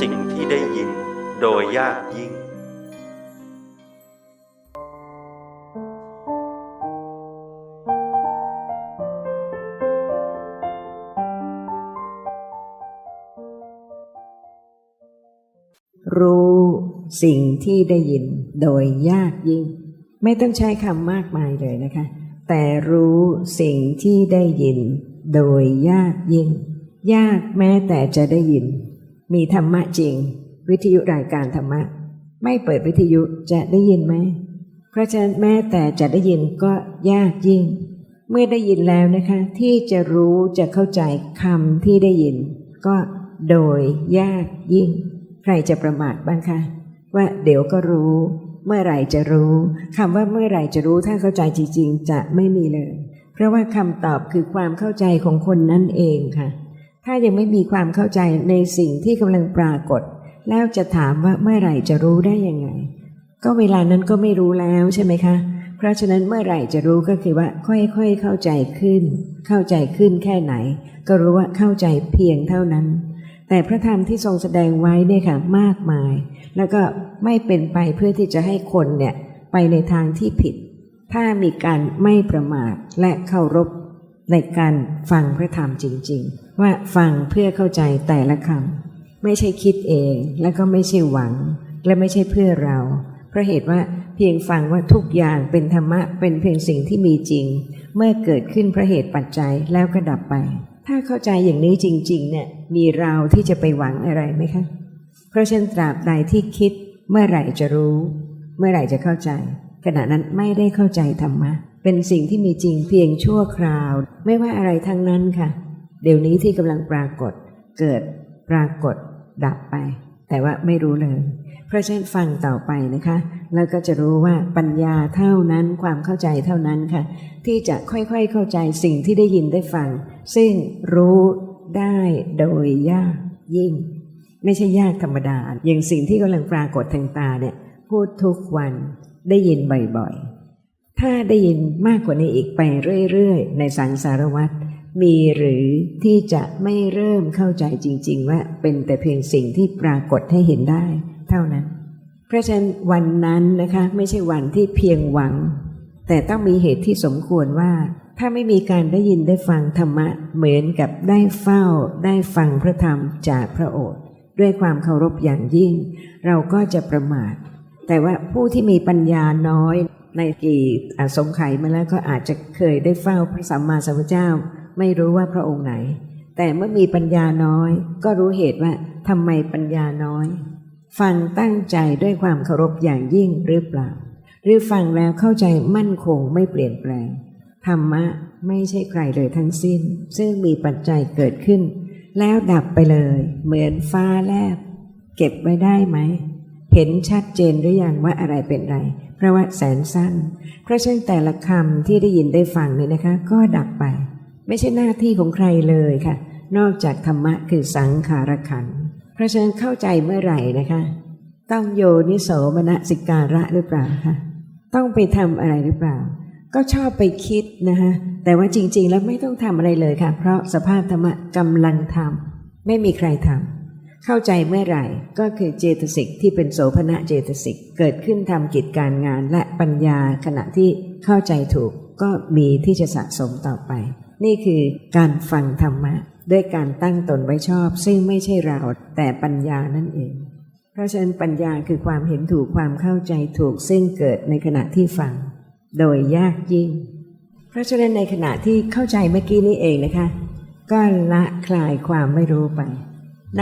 สิ่งที่ได้ยินโดยยากยิ่ง รู้สิ่งที่ได้ยินโดยยากยิ่ง ไม่ต้องใช้คำมากมายเลยนะคะ แต่รู้สิ่งที่ได้ยินโดยยากยิ่ง ยากแม้แต่จะได้ยิน มีธรรมะจริง วิทยุรายการธรรมะ ไม่เปิดวิทยุจะได้ยินไหมเพราะฉะนั้นแม้แต่จะได้ยินก็ยากยิ่ง เมื่อได้ยินแล้วนะคะ ที่จะรู้จะเข้าใจคำที่ได้ยิน ก็โดยยากยิ่ง ใครจะประมาทบ้างคะว่าเดี๋ยวก็รู้ เมื่อไหร่จะรู้คำว่าเมื่อไหร่จะรู้ถ้าเข้าใจจริง ๆ จะไม่มีเลย เพราะว่าคำตอบคือความเข้าใจของคนนั่นเองค่ะ ถ้ายังไม่มีความเข้าใจในสิ่งที่กำลังปรากฏ แล้วจะถามว่าเมื่อไหร่จะรู้ได้ยังไง ก็เวลานั้นก็ไม่รู้แล้วใช่ไหมคะ เพราะฉะนั้นเมื่อไหร่จะรู้ก็คือว่าค่อยๆเข้าใจขึ้น เข้าใจขึ้นแค่ไหน ก็รู้ว่าเข้าใจเพียงเท่านั้น แต่พระธรรมที่ทรงแสดงไว้เนี่ยค่ะมากมาย แล้วก็ไม่เป็นไปเพื่อที่จะให้คนเนี่ยไปในทางที่ผิด ถ้ามีการไม่ประมาทและเคารพ ในการฟังพระธรรมจริง ๆ ว่าฟังเพื่อเข้าใจแต่ละคำไม่ใช่คิดเองแล้วก็ไม่ใช่หวัง และไม่ใช่เพื่อเราเพราะเหตุว่าเพียงฟังว่าทุกอย่างเป็นธรรมะเป็นเพียงสิ่งที่มีจริง เมื่อเกิดขึ้นเพราะเหตุปัจจัยแล้วก็ดับไป ถ้าเข้าใจอย่างนี้จริง ๆ เนี่ยมีเราที่จะไปหวังอะไรไหมคะ เพราะฉะนั้นตราบใดที่คิดเมื่อไหร่จะรู้ เมื่อไหร่จะเข้าใจ ขณะนั้นไม่ได้เข้าใจธรรมะ เป็นสิ่งที่มีจริงเพียงชั่วคราว ไม่ว่าอะไรทั้งนั้นค่ะ เดี๋ยวนี้ที่กำลังปรากฏ เกิดปรากฏดับไป แต่ว่าไม่รู้เลย เพราะฉะนั้นฟังต่อไปนะคะ แล้วก็จะรู้ว่าปัญญาเท่านั้นความเข้าใจเท่านั้นค่ะ ที่จะค่อยๆเข้าใจสิ่งที่ได้ยินได้ฟัง ซึ่งรู้ได้โดยยากยิ่ง ไม่ใช่ยากธรรมดา อย่างสิ่งที่กำลังปรากฏทางตาเนี่ยพูดทุกวัน ได้ยินบ่อยๆ ถ้าได้ยินมากกว่านี้อีกไปเรื่อยๆ ในสังสารวัตรมีหรือที่จะไม่เริ่มเข้าใจจริง ๆ ว่าเป็นแต่เพียงสิ่งที่ปรากฏให้เห็นได้ เท่านั้น เพราะฉะนั้นวันนั้นนะคะไม่ใช่วันที่เพียงหวัง แต่ต้องมีเหตุที่สมควรว่า ถ้าไม่มีการได้ยินได้ฟังธรรมะเหมือนกับได้เฝ้า ได้ฟังพระธรรมจากพระโอษฐ์ด้วยความเคารพอย่างยิ่ง เราก็จะประมาท แต่ว่าผู้ที่มีปัญญาน้อยในกี่อสงไขยมาแล้วก็อาจจะเคยได้เฝ้าพระสัมมาสัมพุทธเจ้า ไม่รู้ว่าพระองค์ไหน แต่เมื่อมีปัญญาน้อย ก็รู้เหตุว่าทำไมปัญญาน้อย ฟังตั้งใจด้วยความเคารพอย่างยิ่งหรือเปล่า หรือฟังแล้วเข้าใจมั่นคงไม่เปลี่ยนแปลงธรรมะไม่ใช่ใครเลยทั้งสิ้น ซึ่งมีปัจจัยเกิดขึ้น แล้วดับไปเลย เหมือนฟ้าแลบ เก็บไว้ได้ไหม เห็นชัดเจนหรือยังว่าอะไรเป็นไรเพราะว่าแสนสั้น เพราะฉะนั้นแต่ละคำที่ได้ยินได้ฟังเนี่ยนะคะ ก็ดับไป ไม่ใช่หน้าที่ของใครเลยค่ะ นอกจากธรรมะคือสังขารขัน เพราะฉะนั้นเข้าใจเมื่อไหร่นะคะ ต้องโยนิโสมนสิการะหรือเปล่าคะต้องไปทำอะไรหรือเปล่า ก็ชอบไปคิดนะคะแต่ว่าจริง ๆ แล้วไม่ต้องทำอะไรเลยค่ะ เพราะสภาพธรรมะกำลังทำไม่มีใครทำ เข้าใจเมื่อไหร่ก็คือเจตสิกที่เป็นโสภณะเจตสิกเกิดขึ้นทำกิจการงานและปัญญาขณะที่เข้าใจถูกก็มีที่จะสะสมต่อไป นี่คือการฟังธรรมะ ด้วยการตั้งตนไว้ชอบ ซึ่งไม่ใช่เราแต่ปัญญานั่นเอง เพราะฉะนั้นปัญญาคือความเห็นถูกความเข้าใจถูกซึ่งเกิดในขณะที่ฟัง โดยยากยิ่ง เพราะฉะนั้นในขณะที่เข้าใจเมื่อกี้นี้เองนะคะ ก็ละคลายความไม่รู้ไป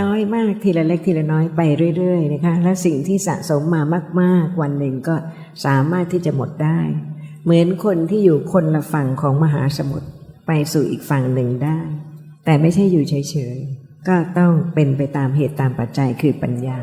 น้อยมากทีละเล็กทีละน้อยไปเรื่อยๆนะคะและสิ่งที่สะสมมามากๆ วันหนึ่งก็สามารถที่จะหมดได้ เหมือนคนที่อยู่คนละฝั่งของมหาสมุทรไปสู่อีกฝั่งหนึ่งได้ แต่ไม่ใช่อยู่เฉยๆก็ต้องเป็นไปตามเหตุตามปัจจัยคือปัญญา